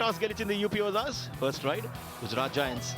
Toss గెలిచింది UP Yoddhas first raid Gujarat giants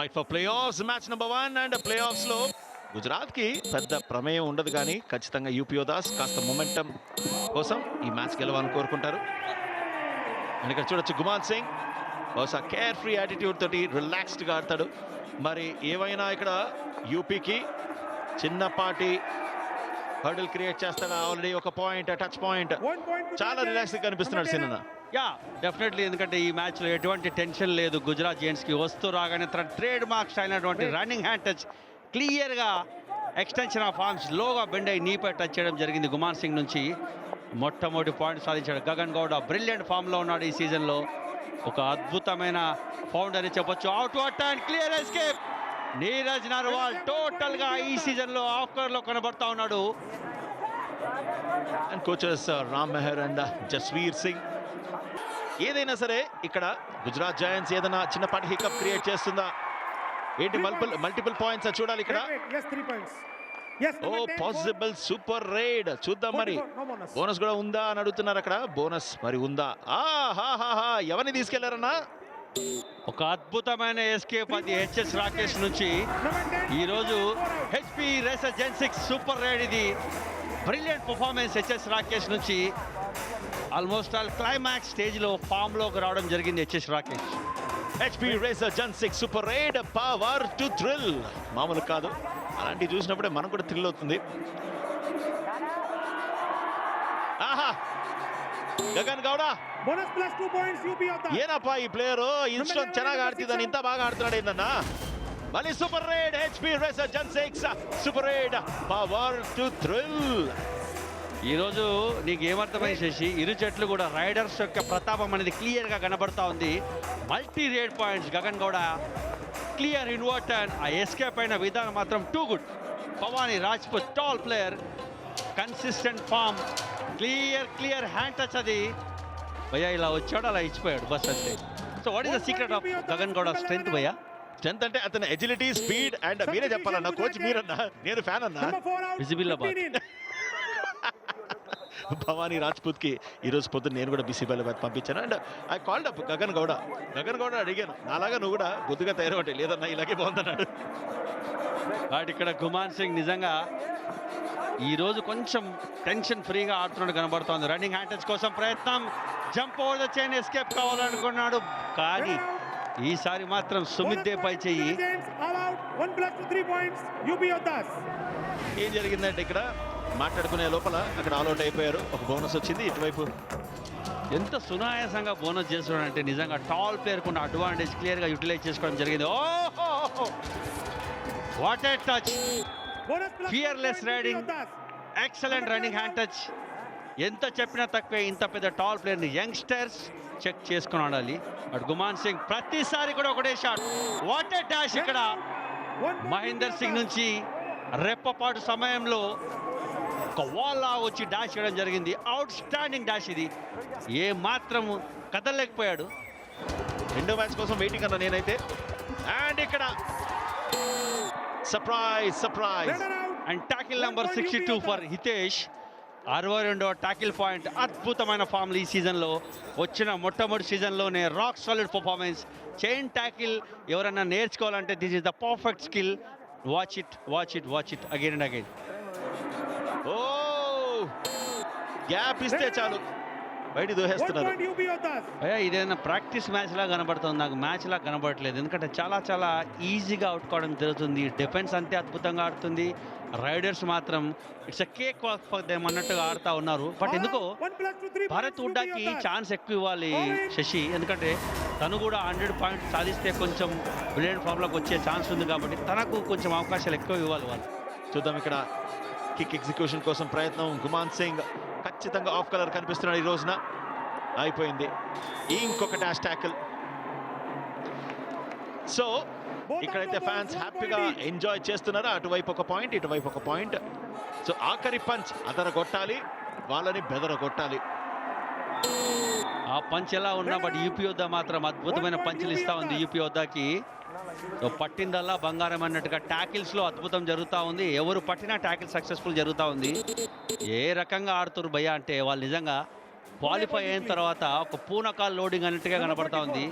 fight for playoffs match number one and play ఆఫ్స్లో గుజరాత్కి పెద్ద ప్రమేయం ఉండదు కానీ ఖచ్చితంగా యూపీ ఓదాస్ కాస్త మొమెంటం కోసం ఈ మ్యాచ్ గెలవాలని కోరుకుంటారు. అండ్ ఇక్కడ చూడొచ్చు గుమాన్ సింగ్. బహుశా కేర్ ఫ్రీ యాటిట్యూడ్ తోటి రిలాక్స్డ్గా ఆడతాడు. మరి ఏమైనా ఇక్కడ యూపీకి చిన్నపాటి హర్డిల్ క్రియేట్ చేస్తాడా? ఆల్రెడీ ఒక పాయింట్ టచ్ పాయింట్ చాలా రిలాక్స్ కనిపిస్తున్నాడు సిన్న యా డెఫినెట్లీ ఎందుకంటే ఈ మ్యాచ్లో ఎటువంటి టెన్షన్ లేదు. గుజరాత్ జెంట్స్కి వస్తూ రాగానే తన ట్రేడ్ మార్క్స్ అయినటువంటి రన్నింగ్ హ్యాండ్ టచ్ క్లియర్గా ఎక్స్టెన్షన్ ఆఫ్ ఆర్మ్స్ లోగా బెండ్ అయి నీపై టచ్ చేయడం జరిగింది గుమాన్ సింగ్ నుంచి. మొట్టమొదటి పాయింట్ సాధించాడు. గగన్ గౌడ బ్రిలియంట్ ఫామ్లో ఉన్నాడు ఈ సీజన్లో ఒక అద్భుతమైన ఫౌండ్ అని చెప్పొచ్చు. Out what and clear escape Neeraj Narwal టోటల్గా ఈ సీజన్లో ఆఫ్ కవర్లో కనబడతా ఉన్నాడు. And coaches Ram Mehar and Jasvir Singh ఏదైనా సరే ఇక్కడ గుజరాత్ జాయింట్స్ ఏదైనా చిన్నపాటి హికప్ క్రియేట్ చేస్తుందా? ఏంటి మల్టిపుల్ మల్టిపుల్ పాయింట్స్ చూడాలి ఇక్కడ? ఓ number 10, పాసిబుల్ సూపర్ రైడ్ చూద్దాం మరి. బోనస్ కూడా ఉందా అని అడుగుతున్నారు అక్కడ. బోనస్ మరి ఉందా? ఆహాహాహా ఎవరిని తీసుకెళ్ళారన్నా? ఒక అద్భుతమైన ఎస్కేప్ అది హెచ్ఎస్ రాకేష్ నుంచి Number 10, ఈరోజు. HP racer gen six super raid ఇది. బ్రిలియంట్ పర్ఫార్మెన్స్ హెచ్ఎస్ రాకేష్ నుంచి. ఆల్మోస్ట్ ఆల్ క్లైమాక్స్ స్టేజ్లో ఫామ్లోకి రావడం జరిగింది H S Rakesh HP racer gen six super raid power to thrill మామూలు కాదు అలాంటివి చూసినప్పుడే మనం కూడా థ్రిల్ అవుతుంది ఆహా Gagan Gowda Bonus plus two points, UP of the. ಏನಪ್ಪ ಈ ಪ್ಲೇಯರು ಇಷ್ಟೊಂದು ಚೆನ್ನಾಗಿ ಆಡ್ತಿದ್ದಾನೆ ಇಂತ ಬಾಗ ಆಡ್ತಾನೆ ಇದನ್ನ ಮಲ್ಲಿ super raid H P racer gen six super raid power to thrill ఈరోజు నీకు ఏమర్థమైంది శశి? ఇరు జట్లు కూడా రైడర్స్ యొక్క ప్రతాపం అనేది క్లియర్గా కనబడతా ఉంది. Multi raid points Gagan Gowda clear ఇన్వర్టన్ ఆ ఎస్కేప్ అయిన విధానం మాత్రం too good Bhavani Rajput tall player consistent form clear clear hand touch అది. భయ్యా ఇలా వచ్చాడు? అలా ఇచ్చిపోయాడు బస్ అంతే. So what is the secret of Gagan Gowda strength భయ్యా? స్ట్రెంత్ అంటే అతని ఎజిలిటీ స్పీడ్ అండ్ మీరే చెప్పాలన్నా కోచ్ మీరన్నా నేను ఫ్యాన్ అన్నా. Number భవానీ రాజ్పూత్కి ఈ రోజు పొద్దున్న నేను కూడా బీసీ బాలబాద్ పంపించాను. And I called up Gagan Gowda. Gagan Gowda అడిగాను నాలాగా నువ్వు కూడా బుద్ధిగా తయారవంటే లేదన్నా ఇలాగే బాగుందన్నాడు. బట్ ఇక్కడ గుమాన్ సింగ్ నిజంగా ఈ రోజు కొంచెం టెన్షన్ ఫ్రీగా ఆడుతున్నాడు కనబడుతోంది. రన్నింగ్ హ్యాండ్ టచ్ కోసం ప్రయత్నం. Jump over the chain escape కావాలనుకున్నాడు. కానీ ఈసారి మాత్రం సుమిత్ దే పై చెయ్యి. ఏం జరిగిందంటే ఇక్కడ మాట్లాడుకునే లోపల అక్కడ ఆల్అౌట్ అయిపోయారు. ఒక బోనస్ వచ్చింది. ఇటువైపు ఎంత సునాయాసంగా బోనస్ చేస్తున్నాడంటే నిజంగా టాల్ ప్లేయర్కు ఉన్న అడ్వాంటేజ్ క్లియర్గా యూటిలైజ్ చేసుకోవడం జరిగింది. ఓ what a touch fearless raiding excellent running hand touch ఎంత చెప్పినా తక్కువే ఇంత పెద్ద టాల్ ప్లేయర్ని యంగ్స్టర్స్ చెక్ చేసుకుని ఆడాలి. అటు గుమాన్ సింగ్ ప్రతిసారి కూడా ఒకటే షాట్ వాట్ ఎ డాష్ ఇక్కడ. మహేందర్ సింగ్ నుంచి రెప్పపాటు సమయంలో ఒక వాల్లా వచ్చి డాష్ చేయడం జరిగింది. అవుట్ స్టాండింగ్ డాష్ ఇది. ఏ మాత్రం కదలలేకపోయాడు. రెండో మ్యాచ్ కోసం వెయిటింగ్ అన్న నేనైతే. అండ్ ఇక్కడ surprise surprise. And tackle number sixty two for Hitesh అరవై రెండవ టాకిల్ పాయింట్ అద్భుతమైన ఫామ్లు ఈ సీజన్లో వచ్చిన మొట్టమొదటి సీజన్లోనే rock solid performance chain tackle ఎవరైనా నేర్చుకోవాలంటే this is the perfect skill watch it watch it watch it again and again gap ఇస్తే చాలు. బయట దోహేస్తున్నారు. అయ్యా ఇదేదైనా ప్రాక్టీస్ మ్యాచ్ లా కనబడుతుంది నాకు మ్యాచ్ లా కనబడట్లేదు. ఎందుకంటే చాలా చాలా ఈజీగా అవుట్ కావడం జరుగుతుంది. డిఫెన్స్ అంతే అద్భుతంగా ఆడుతుంది. రైడర్స్ మాత్రం it's cake walk for them అన్నట్టుగా ఆడుతా ఉన్నారు. బట్ ఎందుకో భారత్ ఉడ్డాకి. ఛాన్స్ ఎక్కువ ఇవ్వాలి శశి. ఎందుకంటే తను కూడా హండ్రెడ్ పాయింట్స్ సాధిస్తే కొంచెం బ్రిలియంట్ ఫామ్లోకి వచ్చే ఛాన్స్ ఉంది కాబట్టి తనకు కొంచెం అవకాశాలు ఎక్కువ ఇవ్వాలి వాళ్ళు. చూద్దాం ఇక్కడ కిక్ ఎగ్జిక్యూషన్ కోసం ప్రయత్నం. గుమాన్ సింగ్ ఖచ్చితంగా ఆఫ్ కలర్ కనిపిస్తున్నాడు ఈ రోజున. అయిపోయింది. ఇంకొక డాష్ ట్యాకిల్. సో ఇక్కడైతే ఫ్యాన్స్ హ్యాపీగా ఎంజాయ్ చేస్తున్నారు. అటువైపు ఒక పాయింట్ ఇటువైపు ఒక పాయింట్. సో ఆఖరి పంచ్ అదర కొట్టాలి వాళ్ళని బెదర కొట్టాలి ఆ పంచ్ ఎలా ఉన్నా బట్ యూపీ వద్ద మాత్రం అద్భుతమైన పంచులు ఇస్తా ఉంది యూపీ వద్దకి. పట్టిందల్లా బంగారం అన్నట్టుగా ట్యాకిల్స్లో అద్భుతం జరుగుతూ ఉంది. ఎవరు పట్టినా ట్యాకిల్ సక్సెస్ఫుల్ జరుగుతూ ఉంది. ఏ రకంగా ఆడుతున్నారు భయ్య అంటే వాళ్ళు నిజంగా క్వాలిఫై అయిన తర్వాత ఒక పూనకాల్ లోడింగ్ అన్నట్టుగా కనపడతా ఉంది.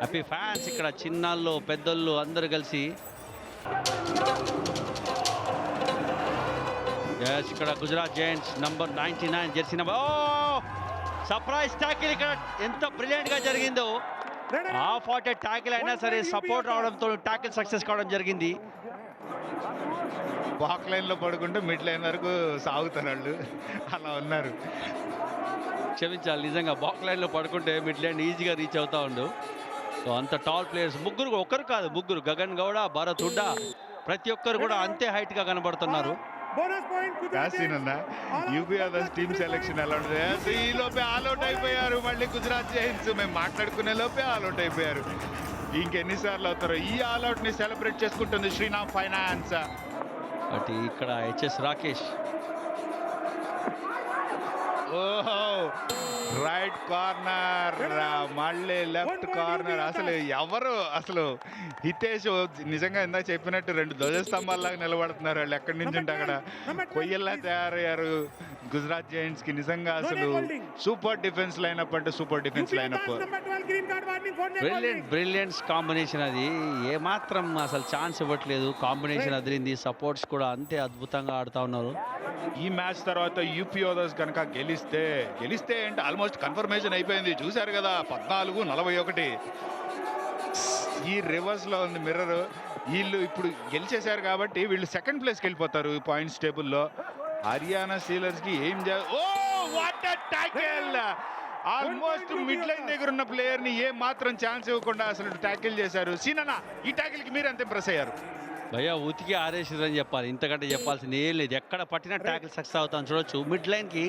హ్యాపీ ఫ్యాన్స్ ఇక్కడ చిన్నాళ్ళు పెద్దోళ్ళు అందరూ కలిసి. ఇక్కడ Gujarat Giants number ninety nine jersey number. Surprise tackle ఇక్కడ ఎంత బ్రిలియంట్గా జరిగిందో. ఆ ఫార్టీ ట్యాకిల్ అయినా సరే సపోర్ట్ రావడంతో ట్యాకిల్ సక్సెస్ కావడం జరిగింది. బాక్ లైన్లో పడుకుంటూ మిడ్ లైన్ వరకు సాగుతున్నారు అలా ఉన్నారు. క్షమించాలి నిజంగా బాక్ లైన్లో పడుకుంటే మిడ్ లైన్ ఈజీగా రీచ్ అవుతా ఉండు. సో అంత టాల్ ప్లేయర్స్ ముగ్గురు ఒక్కరు కాదు ముగ్గురు. గగన్ గౌడ భరత్ హుడ్డా ప్రతి ఒక్కరు కూడా అంతే హైట్గా కనబడుతున్నారు. అన్న యూపీ అదర్స్ టీమ్ సెలెక్షన్ ఎలా ఉంటుంది. యాస్ ఈ లోపే ఆల్అౌట్ అయిపోయారు. మళ్ళీ గుజరాత్ జైన్స్ మేము మాట్లాడుకునే లోపే ఆల్అౌట్ అయిపోయారు. ఇంకెన్నిసార్లు అవుతారో ఈ ఆల్అౌట్ని సెలబ్రేట్ చేసుకుంటుంది శ్రీరామ్ ఫైనాన్స్ బట్ ఇక్కడ హెచ్ఎస్ రాకేష్ ఓహో. రైట్ కార్నర్ మళ్ళీ లెఫ్ట్ కార్నర్ అసలు ఎవరు అసలు హితేష్ నిజంగా ఇందా చెప్పినట్టు రెండు ధ్వజస్తంభాల్లాగా నిలబడుతున్నారు. వాళ్ళు ఎక్కడి నుంచి ఉంటే అక్కడ కొయ్యల్లా తయారయ్యారు. గుజరాత్ జైంట్స్కి నిజంగా అసలు సూపర్ డిఫెన్స్ లైనప్ అంటే super defence lineup Odas number 12 green card warning for net brilliant. Brilliants combination అది. ఏమాత్రం అసలు ఛాన్స్ ఇవ్వట్లేదు. కాంబినేషన్ అదిరింది. సపోర్ట్స్ కూడా అంతే అద్భుతంగా ఆడుతా ఉన్నారు. ఈ మ్యాచ్ తర్వాత యూపీ ఓదర్స్ కనుక గెలిస్తే గెలిస్తే ఏంటి? ఆల్మోస్ట్ కన్ఫర్మేషన్ అయిపోయింది. చూశారు కదా పద్నాలుగు నలభై ఒకటి. ఈ రివర్స్లో ఉంది మిర్రర్ వీళ్ళు ఇప్పుడు గెలిచేశారు కాబట్టి వీళ్ళు సెకండ్ ప్లేస్కి వెళ్ళిపోతారు ఈ పాయింట్స్ టేబుల్లో హర్యానా సీలర్స్ ఏం చే ఓ what tackle almost mid line దగ్గర ఉన్న ప్లేయర్ని ఏ మాత్రం ఛాన్స్ ఇవ్వకుండా అసలు ట్యాకిల్ చేశారు. సీనన్న ఈ ట్యాకిల్కి మీరు ఎంత ఇంప్రెస్ అయ్యారు? భయ్యా ఉతికి ఆరేసిరని చెప్పాలి. ఇంతకంటే చెప్పాల్సింది ఏం లేదు. ఎక్కడ పట్టినా ట్యాకిల్ సక్సెస్ అవుతాను చూడొచ్చు. మిడ్ లైన్కి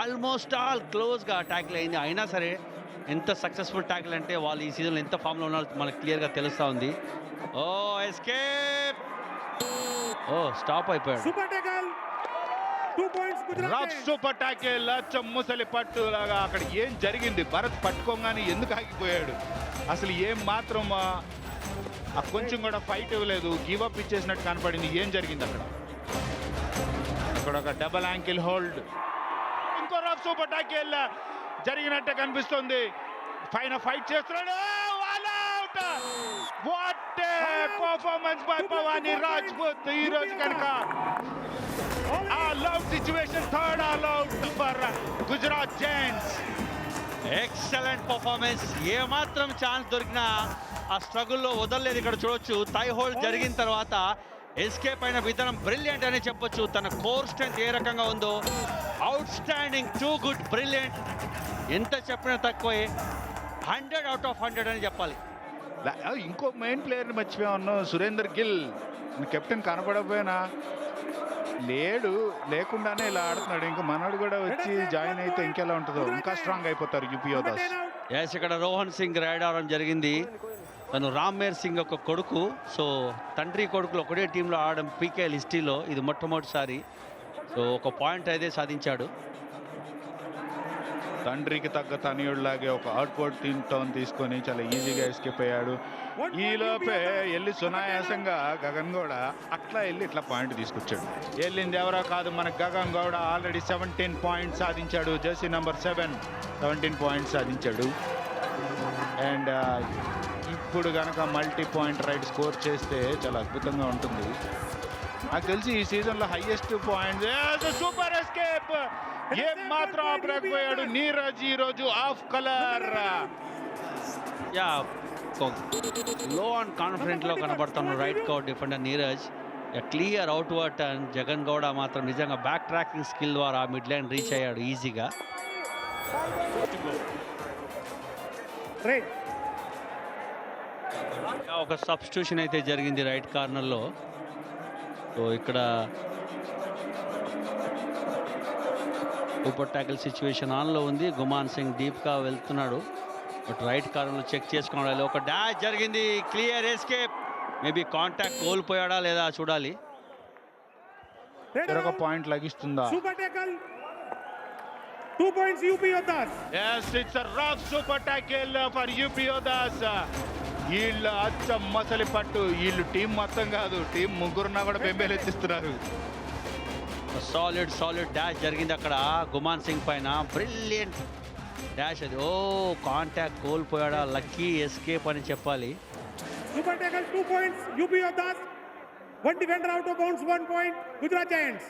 ఆల్మోస్ట్ ఆల్ క్లోజ్గా ట్యాకిల్ అయింది. అయినా సరే ఎంత సక్సెస్ఫుల్ ట్యాకిల్ అంటే వాళ్ళు ఈ సీజన్లో ఎంత ఫామ్లో ఉన్నారో మనకు క్లియర్గా తెలుస్తూ ఉంది. ఓ ఎస్కేప్ ఓ స్టాప్ అయిపోయాడు. Giants. సూపర్ టాకిల్ ముసలి పట్టు లాగా అక్కడ ఏం జరిగింది? భరత్ పట్టుకోగానే ఎందుకు ఆగిపోయాడు? అసలు ఏం మాత్రం కొంచెం కూడా ఫైట్ ఇవ్వలేదు. గివ్ అప్ ఇచ్చేసినట్టు కనపడింది. ఏం జరిగింది అక్కడ? అక్కడ ఒక డబల్ యాంకిల్ హోల్డ్ ఇంకో రఫ్ సూపర్ టాకిల్ జరిగినట్టే కనిపిస్తుంది. పైన ఫైట్ చేస్తున్నాడు. What performance by Pavani Rajput ఈ రోజు కనుక. All out situation third all out for Gujarat Giants excellent performance ఏమాత్రం ఛాన్స్ దొరికినా ఆ స్ట్రగుల్లో వదలలేదు. ఇక్కడ చూడొచ్చు టై హోల్డ్ జరిగిన తర్వాత ఎస్కేప్ అయిన విధానం బ్రిలియంట్ అనే చెప్పొచ్చు. తన కోర్ స్ట్రెంత్ ఏ రకంగా ఉందో outstanding too good brilliant ఎంత చెప్పినా తక్కువే. హండ్రెడ్ అవుట్ ఆఫ్ హండ్రెడ్ అని చెప్పాలి. ఇంకో మెయిన్ ప్లేయర్ని మర్చిపోయా ఉన్నాం సురేందర్ గిల్. కెప్టెన్ కనపడకపోయినా? లేడు లేకుండానే ఇలా ఆడుతున్నాడు. ఇంకా మనోడు కూడా వచ్చి జాయిన్ అయితే ఇంకెలా ఉంటుందో? ఇంకా స్ట్రాంగ్ అయిపోతారు UP Number Yoddhas 10 out. Yes ఇక్కడ రోహన్ సింగ్ రైడ్ అవడం జరిగింది తను రామ్మేర్ సింగ్ ఒక కొడుకు. సో తండ్రి కొడుకులు ఒకటే టీంలో ఆడడం పీకేఎల్ హిస్టరీలో ఇది మొట్టమొదటిసారి. సో ఒక పాయింట్ అయితే సాధించాడు. తండ్రికి తగ్గ తనయుడిలాగే ఒక అవుట్పోర్ట్ టీమ్ టౌన్ తీసుకొని చాలా ఈజీగా ఎస్కేప్ అయ్యాడు. ఈలోపే వెళ్ళి సునాయాసంగా గగన్ గౌడ అట్లా వెళ్ళి ఇట్లా పాయింట్ తీసుకొచ్చాడు. వెళ్ళింది ఎవరో కాదు మన Gagan Gowda. Already seventeen points సాధించాడు. Jersey number seven seventeen points సాధించాడు. అండ్ ఇప్పుడు గనక మల్టీ పాయింట్ రైడ్ స్కోర్ చేస్తే చాలా అద్భుతంగా ఉంటుంది. నాకు తెలిసి ఈ సీజన్లో హైయెస్ట్ పాయింట్ సూపర్ ఎస్కేప్ ఏం మాత్రం ఆపలేకపోయాడు నీరజ్ ఈ రోజు ఆఫ్ కలర్ యా లో అండ్ కాన్ఫిడెంట్లో కనబడుతున్న right కౌట్ defender Neeraj clear outward and Jagan Gowda మాత్రం నిజంగా బ్యాక్ ట్రాకింగ్ స్కిల్ ద్వారా మిడ్ లైన్ రీచ్ అయ్యాడు ఈజీగా Red. ఒక సబ్స్టిట్యూషన్ అయితే జరిగింది రైట్ కార్నర్లో సో ఇక్కడ సూపర్ ట్యాకిల్ సిచ్యువేషన్ ఆన్లో ఉంది గుమాన్ సింగ్ డీప్గా వెళ్తున్నాడు బట్ రైట్ కార్నర్లో చెక్ చేసుకోవాలి ఒక డాష్ జరిగింది క్లియర్ ఎస్కేప్ మేబీ కాంటాక్ట్ కోల్పోయాడా లేదా చూడాలి arrow. పాయింట్ లభిస్తుందా. Two points UP Yoddhas. Yes, it's a rough super tackle for UP Yodas. వీళ్ళు అచ్చ మసలి పట్టు వీళ్ళు టీం మొత్తం కాదు టీం ముగ్గురున్నా కూడా బెంబేలెత్తిస్తున్నారు సాలిడ్ సాలిడ్ డాష్ జరిగింది అక్కడ గుమాన్ సింగ్ పైన బ్రిలియంట్ డాష్ అది ఓ కాంటాక్ట్ కోల్పోయాడా లక్కీ ఎస్కేప్ అని చెప్పాలి Super tackle. Two points UP Yoddhas. One defender out of bounds. One point Gujarat Giants.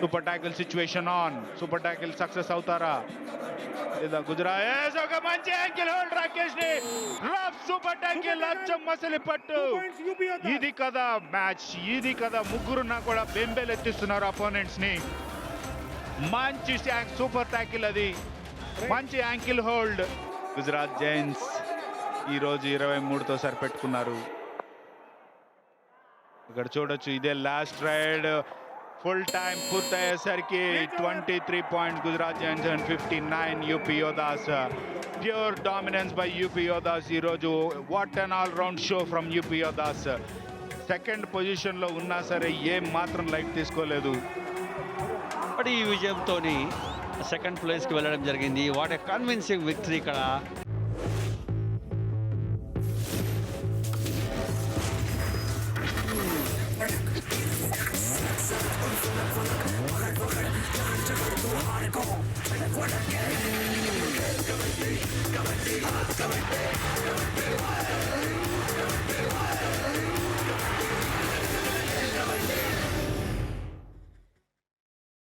Super tackle situation on super tackle success అవుతారా? లేదా గుజరాత్? ఒక మంచి యాంకిల్ హోల్డ్ రాకేష్ని రఫ్ సూపర్ ట్యాకిల్ అచ్చం మసలి పట్టు. ఇది కదా మ్యాచ్ ఇది కదా ముగ్గురున్నా కూడా బెంబేలెత్తిస్తున్నారు అపోనెంట్స్ని. మంచి సూపర్ ట్యాకిల్ అది. మంచి యాంకిల్ హోల్డ్. గుజరాత్ జైన్స్ ఈ రోజు ఇరవై మూడుతో సరిపెట్టుకున్నారు. ఇక్కడ చూడొచ్చు ఇదే last raid full time పూర్తయ్యేసరికి twenty three point Gujarat Giants and fifty nine UP Yoddhas pure dominance by UP Yoddhas ఈరోజు. What an all round show from UP Yoddhas second పొజిషన్లో ఉన్నా సరే ఏం మాత్రం లైట్ తీసుకోలేదు. ఈ విజయంతో సెకండ్ ప్లేస్కి వెళ్ళడం జరిగింది. వాట్ ఏ కన్విన్సింగ్ విక్టరీ ఇక్కడ. Recuerda que